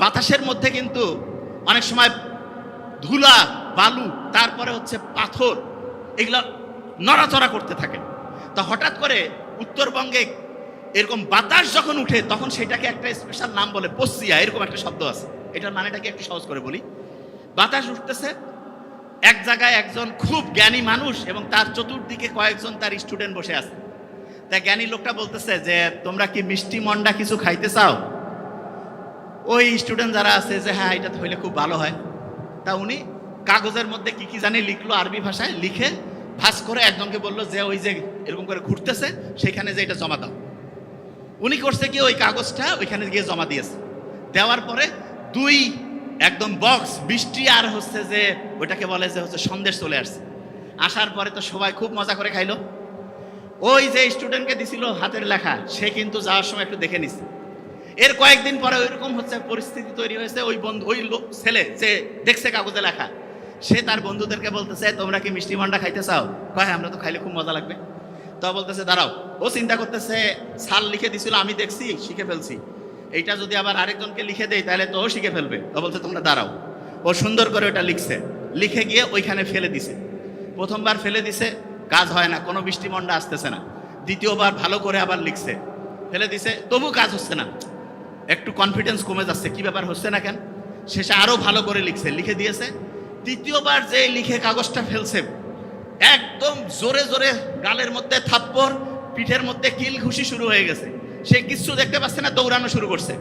বাতাসের মধ্যে কিন্তু অনেক সময় ধুলা, বালু, তারপরে হচ্ছে পাথর, এগুলো নড়াচড়া করতে থাকে। তা হঠাৎ করে উত্তরবঙ্গে এরকম বাতাস যখন উঠে, তখন সেটাকে একটা স্পেশাল নাম বলে পশ্চিয়া এরকম একটা শব্দ আছে। এটার মানেটাকে একটু সহজ করে বলি? বাতাস উঠতেছে, এক জায়গায় একজন খুব জ্ঞানী মানুষ এবং তার চতুর্দিকে কয়েকজন তার স্টুডেন্ট বসে আছে। তা জ্ঞানী লোকটা বলতেছে যে, তোমরা কি মিষ্টি মন্ডা কিছু খাইতে চাও? ওই স্টুডেন্ট যারা আছে যে হ্যাঁ এটা হইলে খুব ভালো হয়। তা উনি কাগজের মধ্যে কি কি জানি লিখলো আরবি ভাষায়, লিখে ভাস করে একজনকে বলল যে, ওই যে এরকম করে ঘুরতেছে, সেখানে যে এটা জমা দাও। উনি করছে কি, ওই কাগজটা ওইখানে গিয়ে জমা দিয়েছে। দেওয়ার পরে দুই একদম বক্স বৃষ্টি আর হচ্ছে যে, ওইটাকে বলে যে, হচ্ছে সন্দেশ চলে আসছে। আসার পরে তো সবাই খুব মজা করে খাইলো। ওই যে স্টুডেন্টকে দিছিল হাতের লেখা, সে কিন্তু যাওয়ার সময় একটু দেখে নিছে। এর কয়েকদিন পরে ওইরকম হচ্ছে, পরিস্থিতি তৈরি হয়েছে, ওই বন্ধু, ওই লোক, ছেলে যে দেখছে কাগজে লেখা, সে তার বন্ধুদেরকে বলতেছে, তোমরা কি মিষ্টি মন্ডা খাইতে চাও? কয়, আমরা তো খাইলে খুব মজা লাগবে। তো বলতেছে, দাঁড়াও। ও চিন্তা করতেছে সাল লিখে দিছিল, আমি দেখছি, শিখে ফেলছি। এইটা যদি আবার আরেকজনকে লিখে দেয়, তাহলে তো ও শিখে ফেলবে। তো বলছে, তোমরা দাঁড়াও। ও সুন্দর করে ওটা লিখছে। লিখে গিয়ে ওইখানে ফেলে দিছে। প্রথমবার ফেলে দিছে, কাজ হয় না, কোনো বৃষ্টি মন্ডা আসতেছে না। দ্বিতীয়বার ভালো করে আবার লিখছে। ফেলে দিছে তবু কাজ হচ্ছে না। একটু কনফিডেন্স কমে যাচ্ছে, কি ব্যাপার হচ্ছে না কেন? শেষে আরও ভালো করে লিখছে, লিখে দিয়েছে। তৃতীয়বার যে লিখে কাগজটা ফেলছে, একদম জোরে জোরে গালের মধ্যে থাপ্পড়, পিঠের মধ্যে কিল ঘুষি শুরু হয়ে গেছে। সে কিচ্ছু দেখতে পাচ্ছে না, দৌড়ানো শুরু করছে।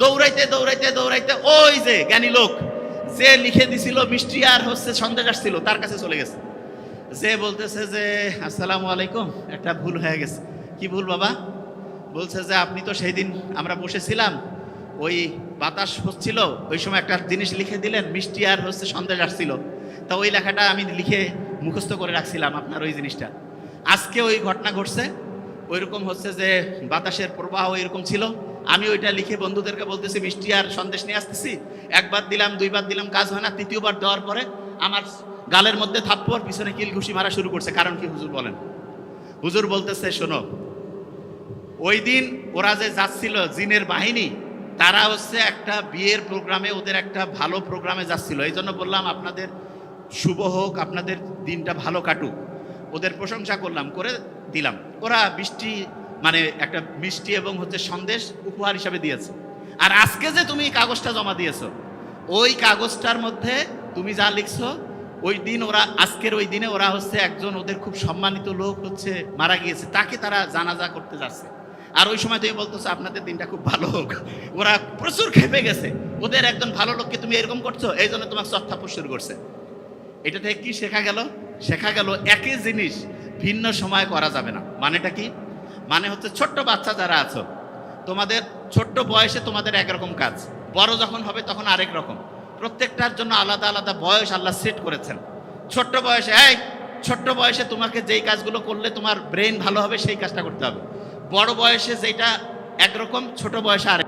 দৌড়াইতে দৌড়াইতে দৌড়াইতে ওই যে জ্ঞানী লোক, যে লিখে দিছিল, মিষ্টি আর হচ্ছে সন্দেশ আসছিল, তার কাছে চলে গেছে। যে বলতেছে যে, আসসালামু আলাইকুম, একটা ভুল হয়ে গেছে। কি ভুল বাবা? বলছে যে আপনি তো সেই দিন আমরা বসেছিলাম, ওই বাতাস হচ্ছিল, ওই সময় একটা জিনিস লিখে দিলেন, মিষ্টি আর হচ্ছে সন্দেশ আসছিল। তা ওই লেখাটা আমি লিখে মুখস্থ করে রাখছিলাম আপনার ওই জিনিসটা। আজকে ওই ঘটনা ঘটছে, ওইরকম হচ্ছে যে বাতাসের প্রবাহ এরকম ছিল। আমি ওইটা লিখে বন্ধুদেরকে বলতেছি, মিষ্টি আর সন্দেশ নিয়ে আসতেছি? একবার দিলাম, দুইবার দিলাম, কাজ হয় না। তৃতীয়বার দেওয়ার পরে আমার গালের মধ্যে থাপ্পড়, পিছনে কিল ঘুষি মারা শুরু করছে। কারণ কি হুজুর বলেন? হুজুর বলতেছে, শোনো ওই দিন ওরা যে যাচ্ছিল জিনের বাহিনী, তারা হচ্ছে একটা বিয়ের প্রোগ্রামে, ওদের একটা ভালো প্রোগ্রামে যাচ্ছিল। এই জন্য বললাম, আপনাদের শুভ হোক, আপনাদের দিনটা ভালো কাটুক। ওদের প্রশংসা করলাম, করে দিলাম। ওরা বৃষ্টি মানে একটা মিষ্টি এবং হচ্ছে সন্দেশ উপহার হিসাবে দিয়েছে। আর আজকে যে তুমি কাগজটা জমা দিয়েছ, ওই কাগজটার মধ্যে তুমি যা লিখছো, ওই দিন ওরা, আজকের ওই দিনে ওরা হচ্ছে একজন ওদের খুব সম্মানিত লোক হচ্ছে মারা গিয়েছে। তাকে তারা জানাজা করতে যাচ্ছে। আর ওই সময় তুমি বলতেছো, আপনাদের দিনটা খুব ভালো হোক। ওরা প্রচুর খেপে গেছে। ওদের একজন ভালো লোককে তুমি এরকম করছ? এই জন্য তোমার চত্থাপুর শুরু করছে। এটা থেকে কি শেখা গেল? শেখা গেল একই জিনিস ভিন্ন সময় করা যাবে না। মানেটা কি? মানে হচ্ছে ছোট্ট বাচ্চা যারা আছো, তোমাদের ছোট্ট বয়সে তোমাদের একরকম কাজ। বড় যখন হবে তখন আরেক রকম। প্রত্যেকটার জন্য আলাদা আলাদা বয়স আল্লাহ সেট করেছেন। ছোট্ট বয়সে, এই, ছোট্ট বয়সে তোমাকে যেই কাজগুলো করলে তোমার ব্রেন ভালো হবে, সেই কাজটা করতে হবে। বড় বয়সে যেটা একরকম ছোট বয়সে আরেক